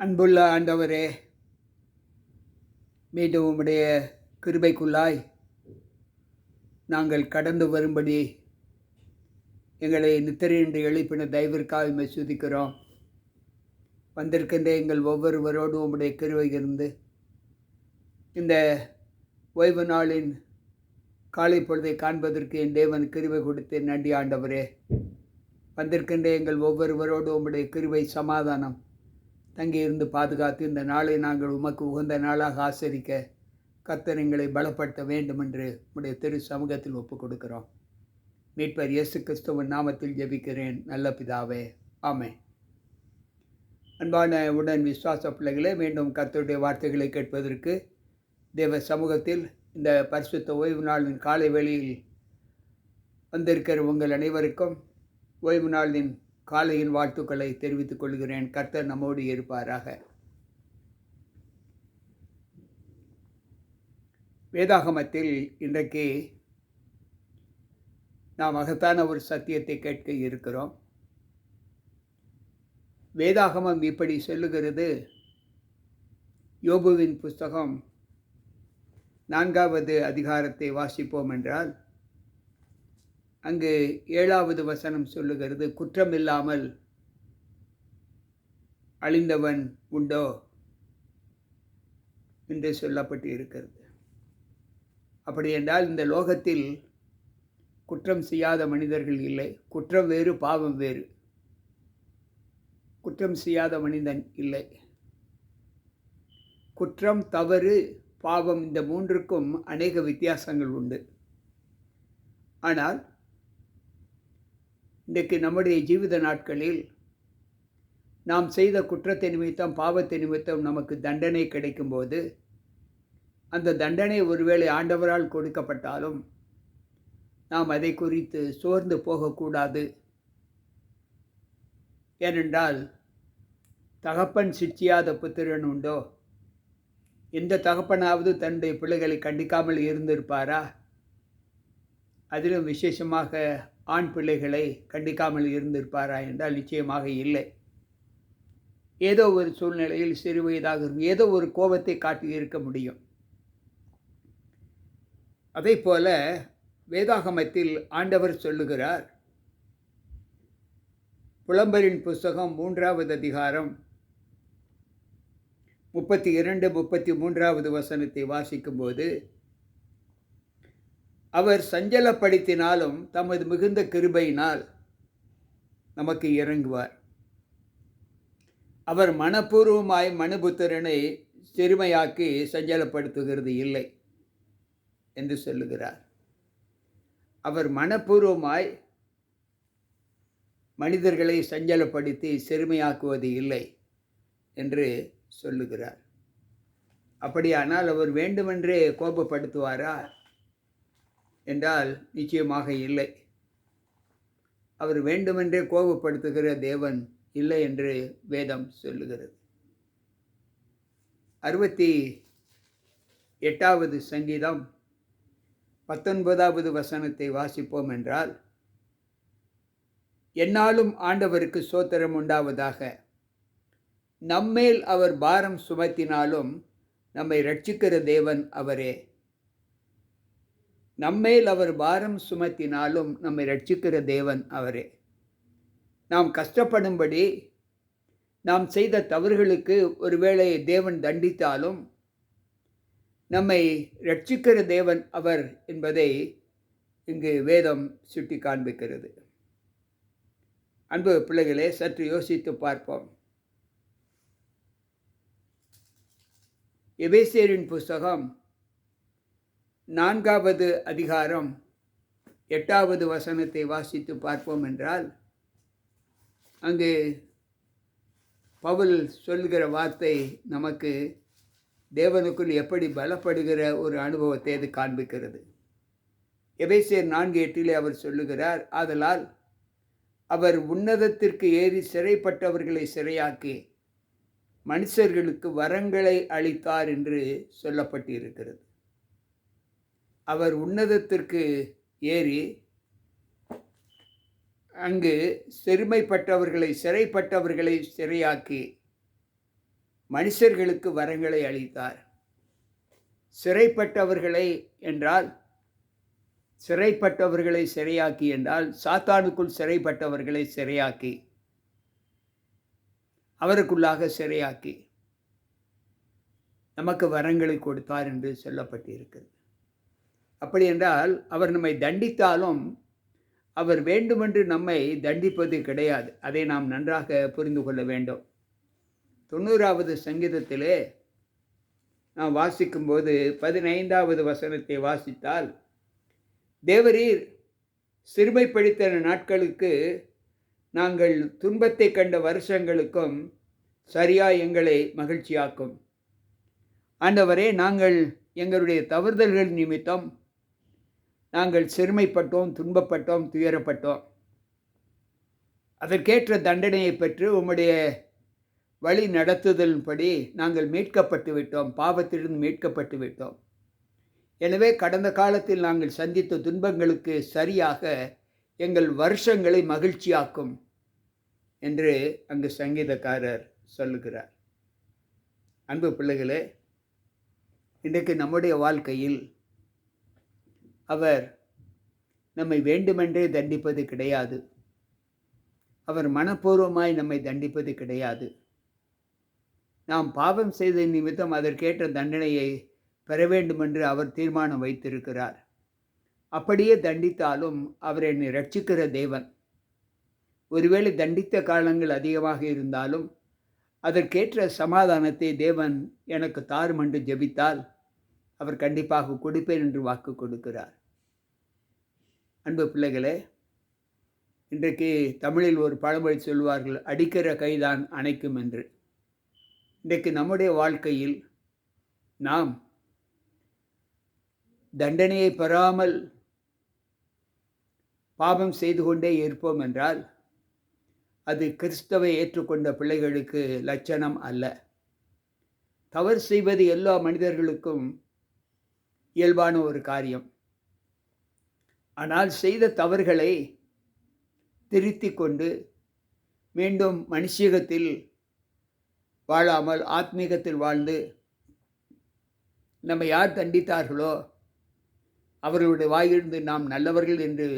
அன்புள்ள ஆண்டவரே மீண்டும் உம்முடைய கிருபைக்குள்ளாய் நாங்கள் கடந்து வரும்படி எங்களை நித்திரையின்றி எழுப்பின தயவிற்காக மசூதிக்கிறோம் சுதிக்கிறோம். வந்திருக்கின்ற எங்கள் ஒவ்வொருவரோடும் உம்முடைய கிருவை இருந்து இந்த ஓய்வு நாளின் காலை பொழுதை காண்பதற்கு என் தேவன் கிருவை கொடுத்து நன்றி ஆண்டவரே. வந்திருக்கின்ற எங்கள் ஒவ்வொருவரோடும் உம்முடைய கிருவை சமாதானம். தங்கியிருந்து பாதுகாத்து இந்த நாளை நாங்கள் உமக்கு உகந்த நாளாக ஆசரிக்க கர்த்தர் எங்களை பலப்படுத்த வேண்டும் என்று உடைய திரு சமூகத்தில் ஒப்புக் கொடுக்கிறோம் மீட்பர் இயேசு கிறிஸ்துவன் நாமத்தில் ஜெபிக்கிறேன். நல்ல பிதாவே. ஆமே அன்பான உடன் விசுவாச பிள்ளைகளே மீண்டும் கத்தருடைய வார்த்தைகளை கேட்பதற்கு தேவ சமூகத்தில் இந்த பரிசுத்த ஓய்வு நாளின் காலை வேளையில் வந்திருக்கிற உங்கள் அனைவருக்கும் ஓய்வு நாளின் காலையின் வாழ்த்துக்களை தெரிவித்துக் கொள்கிறேன். கர்த்தர் நம்மோடு இருப்பாராக. வேதாகமத்தில் இன்றைக்கு நாம் மகத்தான ஒரு சத்தியத்தை கேட்க இருக்கிறோம். வேதாகமம் இப்படி சொல்லுகிறது. யோபுவின் புஸ்தகம் நான்காவது அதிகாரத்தை வாசிப்போம் என்றால் அங்கு ஏழாவது வசனம் சொல்லுகிறது குற்றமில்லாமல் அழிந்தவன் உண்டோ? என்று சொல்லப்பட்டு இருக்கிறது அப்படி என்றால் இந்த லோகத்தில் குற்றம் செய்யாத மனிதர்கள் இல்லை. குற்றம் வேறு பாவம் வேறு. குற்றம் செய்யாத மனிதன் இல்லை. குற்றம் தவறு பாவம் இந்த மூன்றுக்கும் அநேக வித்தியாசங்கள் உண்டு. ஆனால் இன்றைக்கு நம்முடைய ஜீவித நாட்களில் நாம் செய்த குற்றத்தை நிமித்தம் பாவத்தை நிமித்தம் நமக்கு தண்டனை கிடைக்கும்போது அந்த தண்டனை ஒருவேளை ஆண்டவரால் கொடுக்கப்பட்டாலும் நாம் அதை குறித்து சோர்ந்து போகக்கூடாது. ஏனென்றால் தகப்பன் சிச்சியாத புத்திரன் உண்டோ? எந்த தகப்பனாவது தன்னுடைய பிள்ளைகளை கண்டிக்காமல் இருந்திருப்பாரா? அதிலும் விசேஷமாக ஆண் பிள்ளைகளை கண்டிக்காமல் இருந்திருப்பாரா என்றால் நிச்சயமாக இல்லை. ஏதோ ஒரு சூழ்நிலையில் சிறு வயதாக இருக்கும் ஏதோ ஒரு கோபத்தை காட்டி இருக்க முடியும். அதே போல வேதாகமத்தில் ஆண்டவர் சொல்லுகிறார் புலம்பரின் புஸ்தகம் மூன்றாவது அதிகாரம் முப்பத்தி இரண்டு முப்பத்தி மூன்றாவது வசனத்தை வாசிக்கும்போது அவர் சஞ்சலப்படுத்தினாலும் தமது மிகுந்த கிருபையினால் நமக்கு இறங்குவார். அவர் மனப்பூர்வமாய் மனுபுத்திரனை சிறுமையாக்கி சஞ்சலப்படுத்துகிறது இல்லை என்று சொல்லுகிறார். அவர் மனப்பூர்வமாய் மனிதர்களை சஞ்சலப்படுத்தி சிறுமையாக்குவது இல்லை என்று சொல்லுகிறார். அப்படியானால் அவர் வேண்டுமென்றே கோபப்படுத்துவாரா? என்றால் நிச்சயமாக இல்லை. அவர் வேண்டுமென்றே கோபப்படுத்துகிற தேவன் இல்லை என்று வேதம் சொல்லுகிறது. அறுபத்தி எட்டாவது சங்கீதம் பத்தொன்பதாவது வசனத்தை வாசிப்போம் என்றால் என்னாலும் ஆண்டவருக்கு சோத்திரம் உண்டாவதாக. நம்மேல் அவர் பாரம் சுமத்தினாலும் நம்மை ரட்சிக்கிற தேவன் அவரே. நம்மேல் அவர் பாரம் சுமத்தினாலும் நம்மை ரட்சிக்கிற தேவன் அவரே. நாம் கஷ்டப்படும்படி நாம் செய்த தவறுகளுக்கு ஒருவேளை தேவன் தண்டித்தாலும் நம்மை ரட்சிக்கிற தேவன் அவர் என்பதை இங்கு வேதம் சுட்டி காண்பிக்கிறது அன்பு பிள்ளைகளே சற்று யோசித்து பார்ப்போம். எபேசியரின் புஸ்தகம் நான்காவது அதிகாரம் எட்டாவது வசனத்தை வாசித்து பார்ப்போம் என்றால் அங்கு பவுல் சொல்லுகிற வார்த்தை நமக்கு தேவனுக்குள் எப்படி பலப்படுகிற ஒரு அனுபவத்தை அது காண்பிக்கிறது. எபேசியர் நான்கு எட்டிலே அவர் சொல்லுகிறார் ஆதலால் அவர் உன்னதத்திற்கு ஏறி சிறைப்பட்டவர்களை சிறையாக்கி மனுஷர்களுக்கு வரங்களை அளித்தார் என்று சொல்லப்பட்டிருக்கிறது. அவர் உன்னதத்திற்கு ஏறி அங்கு செருமைப்பட்டவர்களை சிறைப்பட்டவர்களை சிறையாக்கி மனுஷர்களுக்கு வரங்களை அளித்தார். சிறைப்பட்டவர்களை என்றால் சிறைப்பட்டவர்களை சிறையாக்கி என்றால் சாத்தானுக்குள் சிறைப்பட்டவர்களை சிறையாக்கி அவருக்குள்ளாக சிறையாக்கி நமக்கு வரங்களை கொடுத்தார் என்று சொல்லப்பட்டிருக்கிறது. அப்படி என்றால் அவர் நம்மை தண்டித்தாலும் அவர் வேண்டுமென்று நம்மை தண்டிப்பது கிடையாது. அதை நாம் நன்றாக புரிந்து கொள்ள வேண்டும். தொண்ணூறாவது சங்கீதத்திலே நாம் வாசிக்கும்போது பதினைந்தாவது வசனத்தை வாசித்தால் தேவரீர் சிறுமைப்படுத்த நாட்களுக்கு நாங்கள் துன்பத்தை கண்ட வருஷங்களுக்கும் சரியா எங்களை மகிழ்ச்சியாக்கும். ஆண்டவரே நாங்கள் எங்களுடைய தவறுதல்கள் நிமித்தம் நாங்கள் சிறுமைப்பட்டோம் துன்பப்பட்டோம் துயரப்பட்டோம். அதற்கேற்ற தண்டனையை பெற்று உம்முடைய வழி நடத்துதலின்படி நாங்கள் மீட்கப்பட்டு விட்டோம் பாவத்திலிருந்து மீட்கப்பட்டு விட்டோம். எனவே கடந்த காலத்தில் நாங்கள் சந்தித்த துன்பங்களுக்கு சரியாக எங்கள் வருஷங்களை மகிழ்ச்சியாக்கும் என்று அங்கு சங்கீதக்காரர் சொல்லுகிறார். அன்பு பிள்ளைகளே இன்றைக்கு நம்முடைய வாழ்க்கையில் அவர் நம்மை வேண்டுமென்றே தண்டிப்பது கிடையாது. அவர் மனப்பூர்வமாய் நம்மை தண்டிப்பது கிடையாது. நாம் பாவம் செய்த நிமித்தம் அதற்கேற்ற தண்டனையை பெற வேண்டுமென்று அவர் தீர்மானம் வைத்திருக்கிறார். அப்படியே தண்டித்தாலும் அவர் என்னை ரட்சிக்கிற தேவன். ஒருவேளை தண்டித்த காலங்கள் அதிகமாக இருந்தாலும் அதற்கேற்ற சமாதானத்தை தேவன் எனக்கு தாரும் என்று ஜெபித்தால் அவர் கண்டிப்பாக கொடுப்பேன் என்று வாக்கு கொடுக்கிறார். அன்பு பிள்ளைகளே இன்றைக்கு தமிழில் ஒரு பழமொழி சொல்வார்கள் அடிக்கிற கைதான் அணைக்கும் என்று. இன்றைக்கு நம்முடைய வாழ்க்கையில் நாம் தண்டனையை பெறாமல் பாவம் செய்து கொண்டே இருப்போம் என்றால் அது கிறிஸ்தவை ஏற்றுக்கொண்ட பிள்ளைகளுக்கு லட்சணம் அல்ல. தவறு செய்வது எல்லா மனிதர்களுக்கும் இயல்பான ஒரு காரியம். ஆனால் செய்த தவறுகளை திருத்தி கொண்டு மீண்டும் மனுஷீகத்தில் வாழாமல் ஆத்மீகத்தில் வாழ்ந்து நம்ம யார் தண்டித்தார்களோ அவர்களுடைய வாயிலிருந்து நாம் நல்லவர்கள் என்று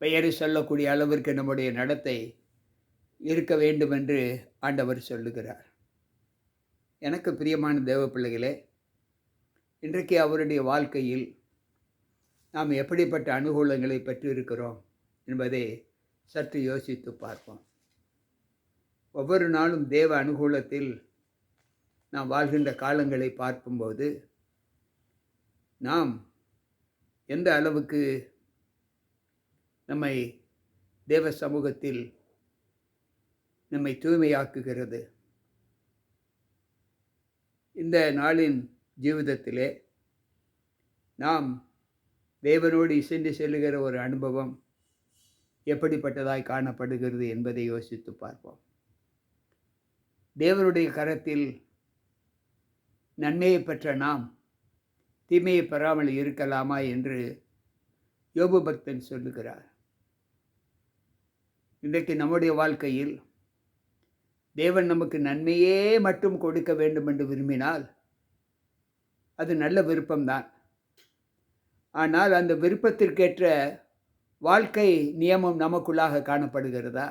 பெயரை சொல்லக்கூடிய அளவிற்கு நம்முடைய நடத்தை இருக்க வேண்டும் என்று ஆண்டவர் சொல்லுகிறார். எனக்கு பிரியமான தேவ பிள்ளைகளே இன்றைக்கு அவருடைய வாழ்க்கையில் நாம் எப்படிப்பட்ட அனுகூலங்களை பெற்றிருக்கிறோம் என்பதை சற்று யோசித்து பார்ப்போம். ஒவ்வொரு நாளும் தேவ அனுகூலத்தில் நாம் வாழ்கின்ற காலங்களை பார்க்கும்போது நாம் எந்த அளவுக்கு நம்மை தேவ சமூகத்தில் நம்மை தூய்மையாக்குகிறது. இந்த நாளின் ஜீவிதத்திலே நாம் தேவனோடு இசைந்து செல்லுகிற ஒரு அனுபவம் எப்படிப்பட்டதாய் காணப்படுகிறது என்பதை யோசித்து பார்ப்போம். தேவனுடைய கரத்தில் நன்மையை பெற்ற நாம் தீமையை பெறாமல் இருக்கலாமா என்று யோபு பக்தன் சொல்லுகிறார். இன்றைக்கு நம்முடைய வாழ்க்கையில் தேவன் நமக்கு நன்மையே மட்டும் கொடுக்க வேண்டும் என்று விரும்பினால் அது நல்ல விருப்பம்தான். ஆனால் அந்த விருப்பத்திற்கேற்ற வாழ்க்கை நியமம் நமக்குள்ளாக காணப்படுகிறதா?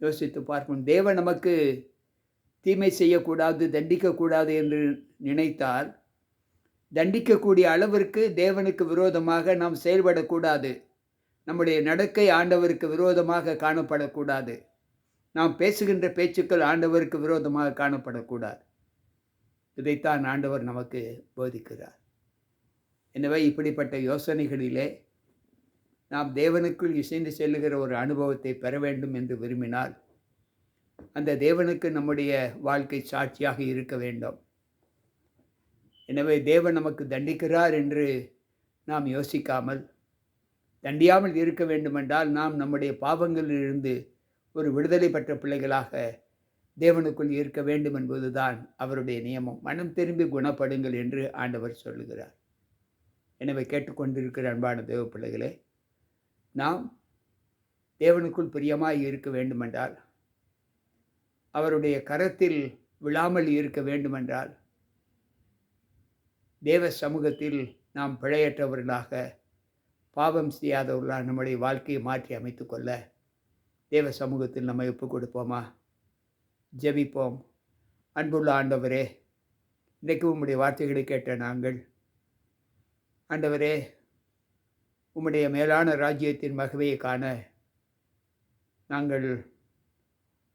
யோசித்து பார்ப்போம். தேவன் நமக்கு தீமை செய்யக்கூடாது தண்டிக்கக்கூடாது என்று நினைத்தால் தண்டிக்கக்கூடிய அளவிற்கு தேவனுக்கு விரோதமாக நாம் செயல்படக்கூடாது. நம்முடைய நடக்கை ஆண்டவருக்கு விரோதமாக காணப்படக்கூடாது. நாம் பேசுகின்ற பேச்சுக்கள் ஆண்டவருக்கு விரோதமாக காணப்படக்கூடாது. இதைத்தான் ஆண்டவர் நமக்கு போதிக்கிறார். எனவே இப்படிப்பட்ட யோசனைகளிலே நாம் தேவனுக்குள் இசைந்து செல்லுகிற ஒரு அனுபவத்தை பெற வேண்டும் என்று விரும்பினால் அந்த தேவனுக்கு நம்முடைய வாழ்க்கை சாட்சியாக இருக்க வேண்டும். எனவே தேவன் நமக்கு தண்டிக்கிறார் என்று நாம் யோசிக்காமல் தண்டியாமல் இருக்க வேண்டுமென்றால் நாம் நம்முடைய பாவங்களிலிருந்து ஒரு விடுதலை பெற்ற பிள்ளைகளாக தேவனுக்குள் இருக்க வேண்டும் என்பதுதான் அவருடைய நியமம். மனம் திரும்பி குணப்படுங்கள் என்று ஆண்டவர் சொல்லுகிறார். எனவே கேட்டுக்கொண்டிருக்கிற அன்பான தேவ பிள்ளைகளே நாம் தேவனுக்குள் பிரியமாய் இருக்க வேண்டுமென்றால் அவருடைய கரத்தில் விழாமல் இருக்க வேண்டுமென்றால் தேவ சமூகத்தில் நாம் பிழையற்றவர்களாக பாவம் செய்யாதவர்களாக நம்முடைய வாழ்க்கையை மாற்றி அமைத்து கொள்ள தேவ சமூகத்தில் நம்ம ஒப்புக் கொடுப்போமா ஜெபிப்போம். அன்புள்ள ஆண்டவரே இன்றைக்கு உம்முடைய வார்த்தைகளை கேட்ட நாங்கள். ஆண்டவரே உம்முடைய மேலான ராஜ்யத்தின் மகவையை காண நாங்கள்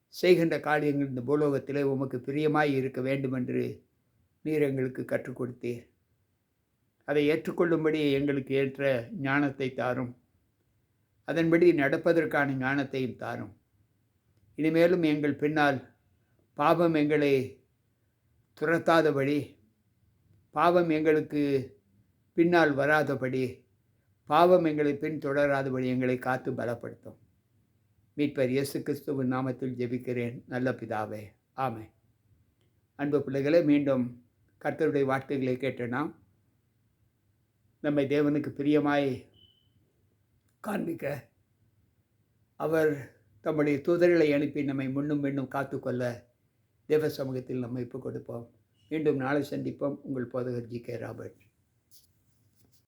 செய்கின்ற காரியங்கள் இந்த பூலோகத்தில் உமக்கு பிரியமாய் இருக்க வேண்டுமென்று நீர் எங்களுக்கு கற்றுக் கொடுத்தீர். அதை ஏற்றுக்கொள்ளும்படி எங்களுக்கு ஏற்ற ஞானத்தை தாரும். அதன்படி நடப்பதற்கான ஞானத்தையும் தாரும். இனிமேலும் எங்கள் பின்னால் பாவம் எங்களை துரத்தாதபடி பாவம் எங்களுக்கு பின்னால் வராதபடி பாவம் எங்களை பின்தொடராதபடி எங்களை காத்து பலப்படுத்தும். மீட்பர் இயேசு கிறிஸ்துவின் நாமத்தில் ஜெபிக்கிறேன். நல்ல பிதாவே. ஆமை அன்பு பிள்ளைகளை மீண்டும் கர்த்தருடைய வார்த்தைகளை கேட்ட நாம் நம்மை தேவனுக்கு பிரியமாய் காண்பிக்க அவர் தம்முடைய தூதர்களை அனுப்பி நம்மை முன்னும் பின்னும் காத்துக்கொள்ள தேவ சமூகத்தில் நம்ம இப்போ கொடுப்போம். மீண்டும் நாளை சந்திப்போம். உங்கள் போதகர் ஜி கே ராபர்ட்.